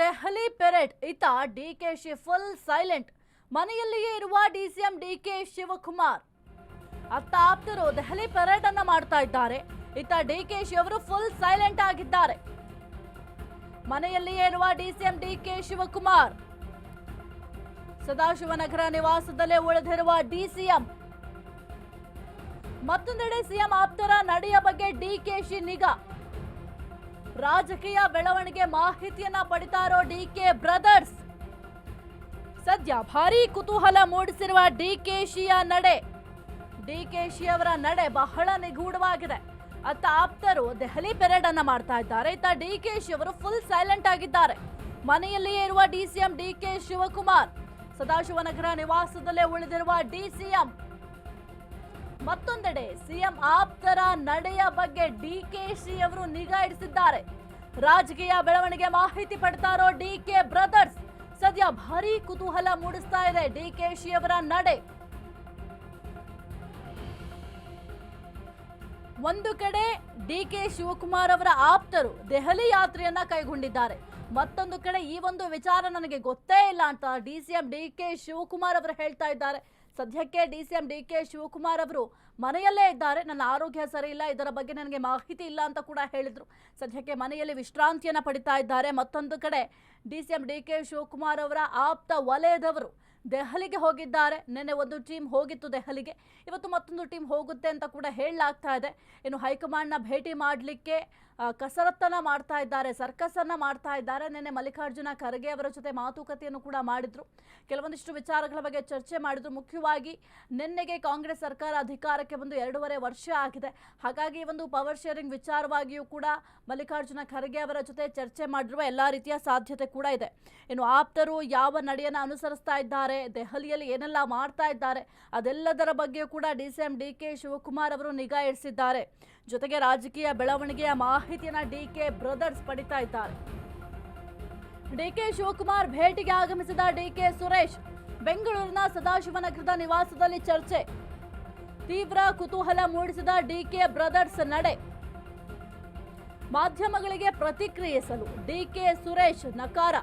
Delhi parade ಇತ DKShi full silent. ಮನೆಯಲ್ಲಿಯೇ ಇರುವ ಡಿಸಿಎಂ ಡಿಕೆ ಶಿವಕುಮಾರ್. ಅತ್ತ ಆಪ್ತರು ದೆಹಲಿ ಪೆರೇಡ್ ಅನ್ನ ಮಾಡ್ತಾ ಇದ್ದಾರೆ. ಇತ್ತ ಡಿಕೆಶಿ ಅವರು ಫುಲ್ ಸೈಲೆಂಟ್ ಆಗಿದ್ದಾರೆ. ಮನೆಯಲ್ಲಿಯೇ ಇರುವ ಡಿಸಿಎಂ ಡಿಕೆ ಶಿವಕುಮಾರ್. ಸದಾಶಿವನಗರ ನಿವಾಸದಲ್ಲೇ ಉಳಿದಿರುವ ಡಿಸಿಎಂ ಮತ್ತೊಂದೆಡೆ ಸಿಎಂ ಆಪ್ತರ ನಡೆಯ ಬಗ್ಗೆ ಡಿಕೆಶಿ ನಿಗಾ. ರಾಜಕೀಯ ಬೆಳವಣಿಗೆ ಮಾಹಿತಿಯನ್ನ ಪಡಿತಾ ಇರೋ ಡಿಕೆ ಬ್ರದರ್ಸ್? ಸದ್ಯ ಭಾರಿ ಕುತೂಹಲ ಮೂಡಿಸಿರುವ ಡಿಕೆಶಿಯ ನಡೆ. ಡಿ ಕೆ ಶಿ ಅವರ ನಡೆ ಬಹಳ ನಿಗೂಢವಾಗಿದೆ. ಅತ್ತ ಆಪ್ತರು ದೆಹಲಿ ಪೆರೇಡ್ ಅನ್ನ ಮಾಡ್ತಾ ಇದ್ದಾರೆ. ಇತ್ತ ಶಿ ಅವರು ಫುಲ್ ಸೈಲೆಂಟ್ ಆಗಿದ್ದಾರೆ. ಮನೆಯಲ್ಲಿಯೇ ಇರುವ ಡಿಸಿಎಂ ಡಿಕೆ ಶಿವಕುಮಾರ್. ಸದಾಶಿವನಗರ ನಿವಾಸದಲ್ಲೇ ಉಳಿದಿರುವ ಡಿಸಿಎಂ ಮತ್ತೊಂದೆಡೆ ಸಿಎಂ ಆಪ್ತರ ನಡೆಯ ಬಗ್ಗೆ ಡಿಕೆಶಿ ಅವರು ನಿಗಾ ಇಡಿಸಿದ್ದಾರೆ. ರಾಜಕೀಯ ಬೆಳವಣಿಗೆ ಮಾಹಿತಿ ಪಡ್ತಾ ಇರೋ ಡಿಕೆ ಬ್ರದರ್ಸ್. ಸದ್ಯ ಭಾರೀ ಕುತೂಹಲ ಮೂಡಿಸ್ತಾ ಇದೆ ಡಿಕೆಶಿ ಅವರ ನಡೆ. ಒಂದು ಕಡೆ ಡಿ ಕೆ ಶಿವಕುಮಾರ್ ಅವರ ಆಪ್ತರು ದೆಹಲಿ ಯಾತ್ರೆಯನ್ನ ಕೈಗೊಂಡಿದ್ದಾರೆ. ಮತ್ತೊಂದು ಕಡೆ ಈ ಒಂದು ವಿಚಾರ ನನಗೆ ಗೊತ್ತೇ ಇಲ್ಲ ಅಂತ D C M D K Shivakumar ಅವರು ಹೇಳ್ತಾ ಇದ್ದಾರೆ. ಸದ್ಯಕ್ಕೆ ಡಿಸಿಎಂ ಡಿ ಕೆ ಶಿವಕುಮಾರ್ ಅವರು ಮನೆಯಲ್ಲೇ ಇದ್ದಾರೆ. ನನ್ನ ಆರೋಗ್ಯ ಸರಿ ಇಲ್ಲ. ಇದರ ಬಗ್ಗೆ ನನಗೆ ಮಾಹಿತಿ ಇಲ್ಲ ಅಂತ ಕೂಡ ಹೇಳಿದರು. ಸದ್ಯಕ್ಕೆ ಮನೆಯಲ್ಲಿ ವಿಶ್ರಾಂತಿಯನ್ನು ಪಡಿತಾ ಇದ್ದಾರೆ. ಮತ್ತೊಂದು ಕಡೆ ಡಿ ಡಿ ಕೆ ಶಿವಕುಮಾರ್ ಅವರ ಆಪ್ತ ವಲಯದವರು ದೆಹಲಿಗೆ ಹೋಗಿದ್ದಾರೆ. ನಿನ್ನೆ ಒಂದು ಟೀಮ್ ಹೋಗಿತ್ತು ದೆಹಲಿಗೆ. ಇವತ್ತು ಮತ್ತೊಂದು ಟೀಮ್ ಹೋಗುತ್ತೆ ಅಂತ ಕೂಡ ಹೇಳಲಾಗ್ತಾ ಇದೆ. ಇನ್ನು ಹೈಕಮಾಂಡ್ನ ಭೇಟಿ ಮಾಡಲಿಕ್ಕೆ ಕಸರತ್ತನ್ನ ಮಾಡ್ತಾ ಇದ್ದಾರೆ ಸರ್ಕಸ್ ಅನ್ನ ಮಾಡ್ತಾ ಇದ್ದಾರೆ. ನಿನ್ನೆ ಮಲ್ಲಿಕಾರ್ಜುನ ಖರ್ಗೆ ಅವರ ಜೊತೆ ಮಾತುಕತೆಯನ್ನು ಕೂಡ ಮಾಡಿದ್ರು. ಕೆಲವೊಂದಿಷ್ಟು ವಿಚಾರಗಳ ಬಗ್ಗೆ ಚರ್ಚೆ ಮಾಡಿದ್ರು. ಮುಖ್ಯವಾಗಿ ನಿನ್ನೆಗೆ ಕಾಂಗ್ರೆಸ್ ಸರ್ಕಾರ ಅಧಿಕಾರಕ್ಕೆ ಬಂದು ಎರಡೂವರೆ ವರ್ಷ ಆಗಿದೆ. ಹಾಗಾಗಿ ಒಂದು ಪವರ್ ಶೇರಿಂಗ್ ವಿಚಾರವಾಗಿಯೂ ಕೂಡ ಮಲ್ಲಿಕಾರ್ಜುನ ಖರ್ಗೆ ಅವರ ಜೊತೆ ಚರ್ಚೆ ಮಾಡಿರುವ ಎಲ್ಲಾ ರೀತಿಯ ಸಾಧ್ಯತೆ ಕೂಡ ಇದೆ. ಇನ್ನು ಆಪ್ತರು ಯಾವ ನಡೆಯನ್ನು ಅನುಸರಿಸ್ತಾ ಇದ್ದಾರೆ, ದೆಹಲಿಯಲ್ಲಿ ಏನೆಲ್ಲ ಮಾಡ್ತಾ ಇದ್ದಾರೆ, ಅದೆಲ್ಲದರ ಬಗ್ಗೆಯೂ ಕೂಡ D C M D K Shivakumar ಅವರು ನಿಗಾ ಇರಿಸಿದ್ದಾರೆ. ಜೊತೆಗೆ ರಾಜಕೀಯ ಬೆಳವಣಿಗೆಯ ಮಾಹಿತಿಯನ್ನ ಡಿ ಕೆ ಬ್ರದರ್ಸ್ ಪಡಿತಾ ಇದ್ದಾರೆ. ಡಿಕೆ ಶಿವಕುಮಾರ್ ಭೇಟಿಗೆ ಆಗಮಿಸಿದ ಡಿಕೆ ಸುರೇಶ್ ಬೆಂಗಳೂರಿನ ಸದಾಶಿವನಗರದ ನಿವಾಸದಲ್ಲಿ ಚರ್ಚೆ. ತೀವ್ರ ಕುತೂಹಲ ಮೂಡಿಸಿದ ಡಿಕೆ ಬ್ರದರ್ಸ್ ನಡೆ. ಮಾಧ್ಯಮಗಳಿಗೆ ಪ್ರತಿಕ್ರಿಯಿಸಲು ಡಿಕೆ ಸುರೇಶ್ ನಕಾರ.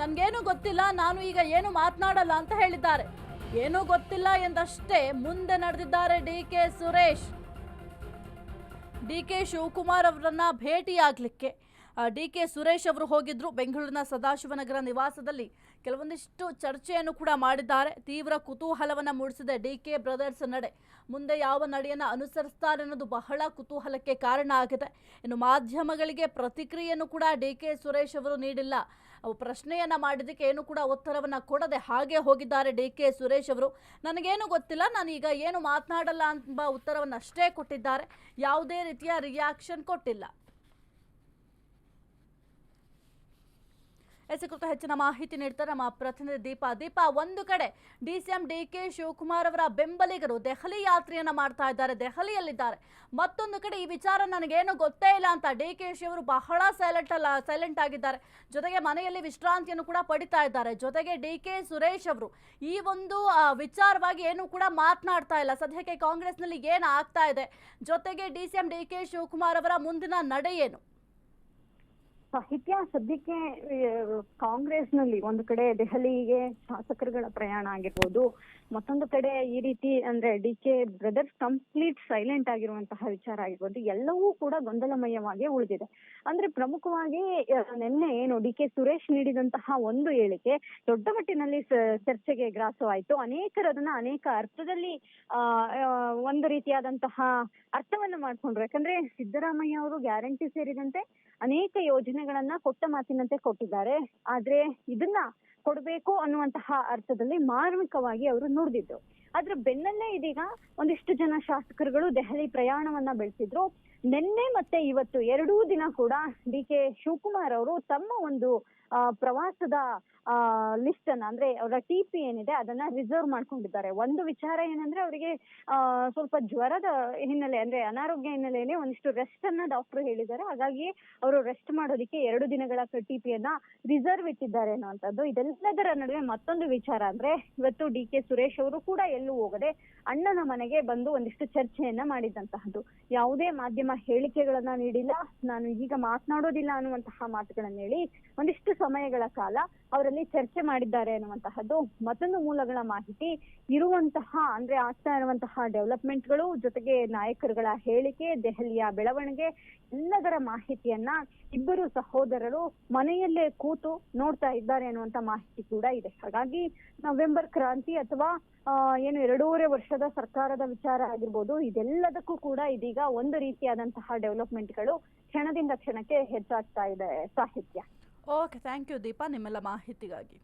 ನನ್ಗೇನು ಗೊತ್ತಿಲ್ಲ, ನಾನು ಈಗ ಏನು ಮಾತನಾಡಲ್ಲ ಅಂತ ಹೇಳಿದ್ದಾರೆ. ಏನೂ ಗೊತ್ತಿಲ್ಲ ಎಂದಷ್ಟೇ ಮುಂದೆ ನಡೆದಿದ್ದಾರೆ D K Suresh. D K Shivakumar ಅವರನ್ನ ಭೇಟಿಯಾಗಲಿಕ್ಕೆ ಡಿ ಕೆ ಸುರೇಶ್ ಅವರು ಹೋಗಿದ್ರು ಬೆಂಗಳೂರಿನ ಸದಾಶಿವನಗರ ನಿವಾಸದಲ್ಲಿ. ಕೆಲವೊಂದಿಷ್ಟು ಚರ್ಚೆಯನ್ನು ಕೂಡ ಮಾಡಿದ್ದಾರೆ. ತೀವ್ರ ಕುತೂಹಲವನ್ನು ಮೂಡಿಸಿದೆ ಡಿ ಕೆ ಬ್ರದರ್ಸ್ ನಡೆ. ಮುಂದೆ ಯಾವ ನಡೆಯನ್ನು ಅನುಸರಿಸ್ತಾರೆ ಅನ್ನೋದು ಬಹಳ ಕುತೂಹಲಕ್ಕೆ ಕಾರಣ ಆಗಿದೆ. ಇನ್ನು ಮಾಧ್ಯಮಗಳಿಗೆ ಪ್ರತಿಕ್ರಿಯೆಯನ್ನು ಕೂಡ ಡಿ ಕೆ ಸುರೇಶ್ ಅವರು ನೀಡಿಲ್ಲ. ಪ್ರಶ್ನೆಯನ್ನ ಮಾಡಿದ್ದಕ್ಕೆ ಏನು ಕೂಡ ಉತ್ತರವನ್ನು ಕೊಡದೆ ಹಾಗೆ ಹೋಗಿದ್ದಾರೆ ಡಿ ಕೆ ಸುರೇಶ್ ಅವರು. ನನಗೇನು ಗೊತ್ತಿಲ್ಲ, ನಾನೀಗ ಏನು ಮಾತನಾಡಲ್ಲ ಎಂಬ ಉತ್ತರವನ್ನು ಅಷ್ಟೇ ಕೊಟ್ಟಿದ್ದಾರೆ. ಯಾವುದೇ ರೀತಿಯ ರಿಯಾಕ್ಷನ್ ಕೊಟ್ಟಿಲ್ಲ. ಎಸ್ ಕುರಿತು ಹೆಚ್ಚಿನ ಮಾಹಿತಿ ನೀಡ್ತಾರೆ ನಮ್ಮ ಪ್ರತಿನಿಧಿ ದೀಪ. ದೀಪ, ಒಂದು ಕಡೆ ಡಿಸಿಎಂ ಡಿ ಕೆ ಶಿವಕುಮಾರ್ ಅವರ ಬೆಂಬಲಿಗರು ದೆಹಲಿ ಯಾತ್ರೆಯನ್ನ ಮಾಡ್ತಾ ಇದ್ದಾರೆ, ದೆಹಲಿಯಲ್ಲಿದ್ದಾರೆ. ಮತ್ತೊಂದು ಕಡೆ ಈ ವಿಚಾರ ನನಗೇನು ಗೊತ್ತೇ ಇಲ್ಲ ಅಂತ ಡಿ ಕೆ ಶಿ ಅವರು ಬಹಳ ಸೈಲೆಂಟ್ ಅಲ್ಲ ಸೈಲೆಂಟ್ ಆಗಿದ್ದಾರೆ. ಜೊತೆಗೆ ಮನೆಯಲ್ಲಿ ವಿಶ್ರಾಂತಿಯನ್ನು ಕೂಡ ಪಡಿತಾ ಇದ್ದಾರೆ. ಜೊತೆಗೆ ಡಿ ಕೆ ಸುರೇಶ್ ಅವರು ಈ ಒಂದು ವಿಚಾರವಾಗಿ ಏನು ಕೂಡ ಮಾತನಾಡ್ತಾ ಇಲ್ಲ. ಸದ್ಯಕ್ಕೆ ಕಾಂಗ್ರೆಸ್ನಲ್ಲಿ ಏನು ಆಗ್ತಾ ಇದೆ? ಜೊತೆಗೆ D C M D K Shivakumar ಅವರ ಮುಂದಿನ ನಡೆ ಏನು? ಸಾಹಿತ್ಯ ಸದ್ಯಕ್ಕೆ ಕಾಂಗ್ರೆಸ್ನಲ್ಲಿ ಒಂದು ಕಡೆ ದೆಹಲಿಗೆ ಶಾಸಕರುಗಳ ಪ್ರಯಾಣ ಆಗಿರ್ಬೋದು, ಮತ್ತೊಂದು ಕಡೆ ಈ ರೀತಿ ಅಂದ್ರೆ D K brothers complete silent ಆಗಿರುವಂತಹ ವಿಚಾರ ಆಗಿರ್ಬೋದು, ಎಲ್ಲವೂ ಕೂಡ ಗೊಂದಲಮಯವಾಗಿ ಉಳಿದಿದೆ. ಅಂದ್ರೆ ಪ್ರಮುಖವಾಗಿ ನಿನ್ನೆ ಏನು ಡಿ ಕೆ ಸುರೇಶ್ ನೀಡಿದಂತಹ ಒಂದು ಹೇಳಿಕೆ, ದೊಡ್ಡ ಮಟ್ಟಿನಲ್ಲಿ ಚರ್ಚೆಗೆ ಗ್ರಾಸವಾಯಿತು. ಅನೇಕರು ಅದನ್ನ ಅನೇಕ ಅರ್ಥದಲ್ಲಿ ಒಂದು ರೀತಿಯಾದಂತಹ ಅರ್ಥವನ್ನು ಮಾಡ್ಕೊಂಡ್ರು. ಯಾಕಂದ್ರೆ ಸಿದ್ದರಾಮಯ್ಯ ಅವರು ಗ್ಯಾರಂಟಿ ಸೇರಿದಂತೆ ಅನೇಕ ಯೋಜನೆಗಳನ್ನ ಕೊಟ್ಟ ಮಾತಿನಂತೆ ಕೊಟ್ಟಿದ್ದಾರೆ. ಆದ್ರೆ ಇದನ್ನ ಕೊಡಬೇಕು ಅನ್ನುವಂತಹ ಅರ್ಥದಲ್ಲಿ ಮಾರ್ಮಿಕವಾಗಿ ಅವರು ನುಡಿದಿದ್ರು ಅದ್ರ ಬೆನ್ನಲ್ಲೇ ಇದೀಗ ಒಂದಿಷ್ಟು ಜನ ಶಾಸಕರುಗಳು ದೆಹಲಿ ಪ್ರಯಾಣವನ್ನ ಬೆಳೆಸಿದ್ರು. ನಿನ್ನೆ ಮತ್ತೆ ಇವತ್ತು ಎರಡೂ ದಿನ ಕೂಡ ಡಿ ಕೆ ಶಿವಕುಮಾರ್ ಅವರು ತಮ್ಮ ಒಂದು ಪ್ರವಾಸದ ಲಿಸ್ಟ್ ಅನ್ನ ಅಂದ್ರೆ ಅವರ ಟಿ ಪಿ ಏನಿದೆ ಅದನ್ನ ರಿಸರ್ವ್ ಮಾಡ್ಕೊಂಡಿದ್ದಾರೆ. ಒಂದು ವಿಚಾರ ಏನಂದ್ರೆ ಅವರಿಗೆ ಸ್ವಲ್ಪ ಜ್ವರದ ಹಿನ್ನೆಲೆ ಅಂದ್ರೆ ಅನಾರೋಗ್ಯ ಹಿನ್ನೆಲೆಯಲ್ಲಿ ಒಂದಿಷ್ಟು ರೆಸ್ಟ್ ಅನ್ನ ಡಾಕ್ಟರ್ ಹೇಳಿದ್ದಾರೆ. ಹಾಗಾಗಿ ಅವರು ರೆಸ್ಟ್ ಮಾಡೋದಕ್ಕೆ ಎರಡು ದಿನಗಳ ಟಿ ಪಿ ಯನ್ನ ರಿಸರ್ವ್ ಇಟ್ಟಿದ್ದಾರೆ ಅನ್ನುವಂಥದ್ದು. ಇದೆಲ್ಲದರ ನಡುವೆ ಮತ್ತೊಂದು ವಿಚಾರ ಅಂದ್ರೆ ಇವತ್ತು ಡಿ ಕೆ ಸುರೇಶ್ ಅವರು ಕೂಡ ಎಲ್ಲೂ ಹೋಗದೆ ಅಣ್ಣನ ಮನೆಗೆ ಬಂದು ಒಂದಿಷ್ಟು ಚರ್ಚೆಯನ್ನ ಮಾಡಿದಂತಹದ್ದು. ಯಾವುದೇ ಮಾಧ್ಯಮ ಹೇಳಿಕೆಗಳನ್ನ ನೀಡಿಲ್ಲ. ನಾನು ಈಗ ಮಾತನಾಡೋದಿಲ್ಲ ಅನ್ನುವಂತಹ ಮಾತುಗಳನ್ನ ಹೇಳಿ ಒಂದಿಷ್ಟು ಸಮಯಗಳ ಕಾಲ ಅವರಲ್ಲಿ ಚರ್ಚೆ ಮಾಡಿದ್ದಾರೆ ಅನ್ನುವಂತಹದ್ದು ಮತ್ತೊಂದು ಮೂಲಗಳ ಮಾಹಿತಿ. ಇರುವಂತಹ ಅಂದ್ರೆ ಆಗ್ತಾ ಇರುವಂತಹ ಡೆವಲಪ್ಮೆಂಟ್ಗಳು ಜೊತೆಗೆ ನಾಯಕರುಗಳ ಹೇಳಿಕೆ, ದೆಹಲಿಯ ಬೆಳವಣಿಗೆ, ಎಲ್ಲದರ ಮಾಹಿತಿಯನ್ನ ಇಬ್ಬರು ಸಹೋದರರು ಮನೆಯಲ್ಲೇ ಕೂತು ನೋಡ್ತಾ ಇದ್ದಾರೆ ಅನ್ನುವಂತ ಮಾಹಿತಿ ಕೂಡ ಇದೆ. ಹಾಗಾಗಿ ನವೆಂಬರ್ ಕ್ರಾಂತಿ ಅಥವಾ ಏನು ಎರಡೂವರೆ ವರ್ಷದ ಸರ್ಕಾರದ ವಿಚಾರ ಆಗಿರ್ಬೋದು, ಇದೆಲ್ಲದಕ್ಕೂ ಕೂಡ ಇದೀಗ ಒಂದು ರೀತಿಯಾದಂತಹ ಡೆವಲಪ್ಮೆಂಟ್ಗಳು ಕ್ಷಣದಿಂದ ಕ್ಷಣಕ್ಕೆ ಹೆಚ್ಚಾಗ್ತಾ ಇದೆ ಸಾಹಿತ್ಯ. ಓಕೆ ಥ್ಯಾಂಕ್ ಯು ದೀಪಾ ನಿಮ್ಮೆಲ್ಲ ಮಾಹಿತಿಗಾಗಿ.